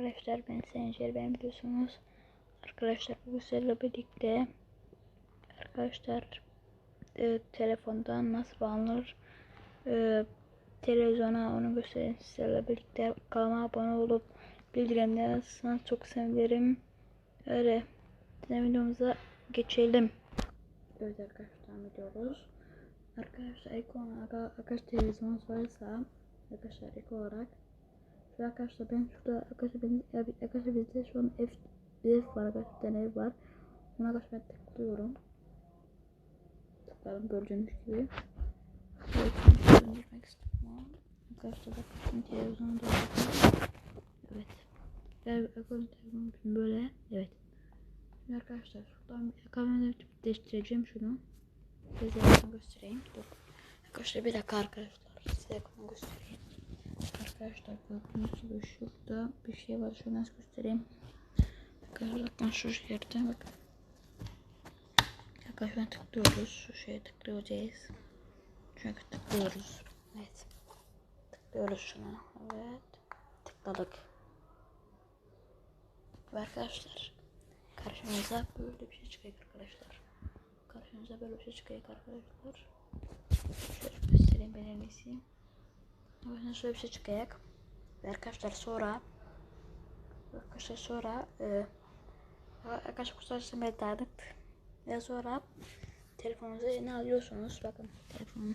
arkadaşlar ben Sencer ben biliyorsunuz. Arkadaşlar bu sizlerle birlikte arkadaşlar e, telefondan nasıl bağlanır e, televizyona onu göstereyim sizlerle birlikte kanalıma abone olup bildirimleri açarsanız çok sevinirim. Öyle Şimdi videomuza geçelim. Evet arkadaşlar gidiyoruz. Arkadaşlar ilk olarak arkadaşlar televizyonunuz varsa arkadaşlar ilk olarak şu arkadaşlar ben şurada arkadaşlar benim arkadaşlar bizde şu an ev ev var arkadaşlar bir tane ev var. Ona arkadaşlar ben tıklıyorum. Tıkladım gördüğünüz gibi. Evet, ben döndürmek istiyorum. Arkadaşlar bakın televizyonu da bakın. Evet. Yani televizyonum şimdi böyle. Evet. Şimdi arkadaşlar şuradan kamerayı değiştireceğim şunu. Size göstereyim. Dur. Arkadaşlar bir dakika arkadaşlar. Size göstereyim. Arkadaşlar gördüğünüz gibi şurada bir şey var. Şunu nasıl göstereyim. Bakın şu yerde bakın. Arkadaşlar tıklıyoruz. Şu şeye tıklıyoruz. Çünkü tıklıyoruz. Evet. Tıklıyoruz şuna. Evet. Tıkladık. Ve arkadaşlar karşımıza böyle bir şey çıkacak arkadaşlar. Karşımıza böyle bir şey çıkacak arkadaşlar. Şöyle göstereyim ben en. Bakın şöyle bir şey çıkacak. Ve arkadaşlar sonra arkadaşlar sonra e, arkadaşlar kusura bakmayın ve sonra telefonunuzu eline alıyorsunuz. Bakın telefonu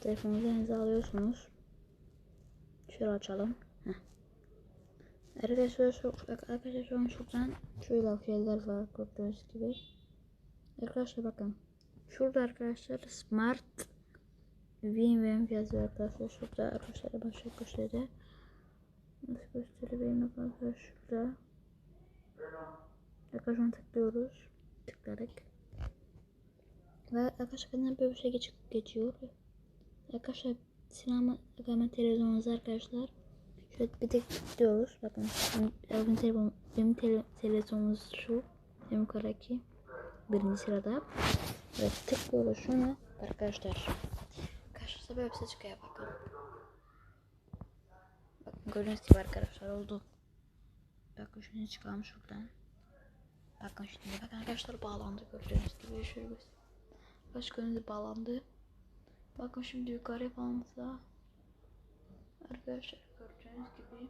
telefonunuzu elinize alıyorsunuz. Şöyle açalım. Heh. Arkadaşlar şu, arkadaşlar an şuradan şöyle şeyler var gördüğünüz gibi. Arkadaşlar bakın. Şurada arkadaşlar Smart WinWin yazıyor arkadaşlar. Şurada arkadaşlar başka köşede. Nasıl göstereyim arkadaşlar şurada. Arkadaşlar tıklıyoruz. Tıkladık. Ve arkadaşlar benden böyle bir şey geç, geçiyor. Arkadaşlar sinema hemen televizyonumuz arkadaşlar. Şöyle bir tek tıklıyoruz. Bakın benim, benim, telefon, benim tele, televizyonumuz şu. En yukarıdaki. Birinci sırada. Ve tıklıyoruz şuna. Arkadaşlar. Karşınıza böyle bir çıkıyor bakın. Bakın gördüğünüz gibi arkadaşlar oldu. Bakın şunu çıkalım şuradan. Bakın şimdi bakın arkadaşlar bağlandı gördüğünüz gibi şöyle göstereyim. Baş gördüğünüz bağlandı. Bakın şimdi yukarı bağımıza. Arkadaşlar gördüğünüz gibi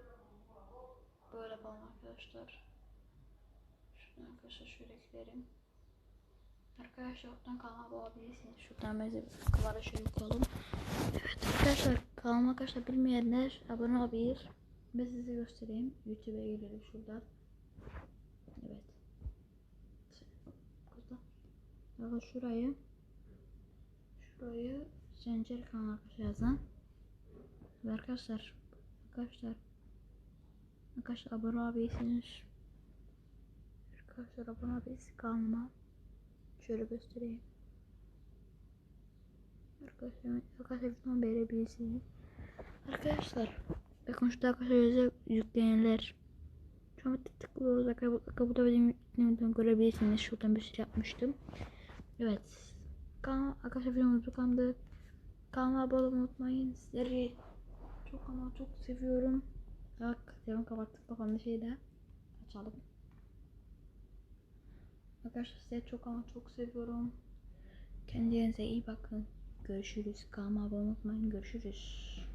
böyle falan arkadaşlar. Şunu arkadaşlar şöyle eklerim. Arkadaşlar oradan kanalıma bulabilirsiniz. Şuradan bize kamera şöyle koyalım. Kanalıma arkadaşlar bilmeyenler abone olabilir. Ben size göstereyim. YouTube'a girelim şuradan. Evet. Burada. Bakın şurayı. Şurayı Zencir kanalı arkadaşlar yazın. Ve arkadaşlar arkadaşlar arkadaşlar abone olabilirsiniz. Arkadaşlar abone olabilirsiniz kanalıma. Şöyle göstereyim. Arkadaşlar arkadaşlar lütfen beğenebilirsiniz. Arkadaşlar bakın şurada arkadaşlar yükleyenler. Şu an tıklıyoruz. Arkadaşlar benim yüklemeden görebilirsiniz. Şuradan bir şey yapmıştım. Evet. Kanal, arkadaşlar videomuz bu kanalda. Kanalıma abone unutmayın. Sizleri çok ama çok seviyorum. Bak, telefonu kapattık. Bakalım bir şey de açalım. Arkadaşlar size çok ama çok seviyorum. Kendinize iyi bakın. Görüşürüz. Kanalıma abone olmayı unutmayın. Görüşürüz.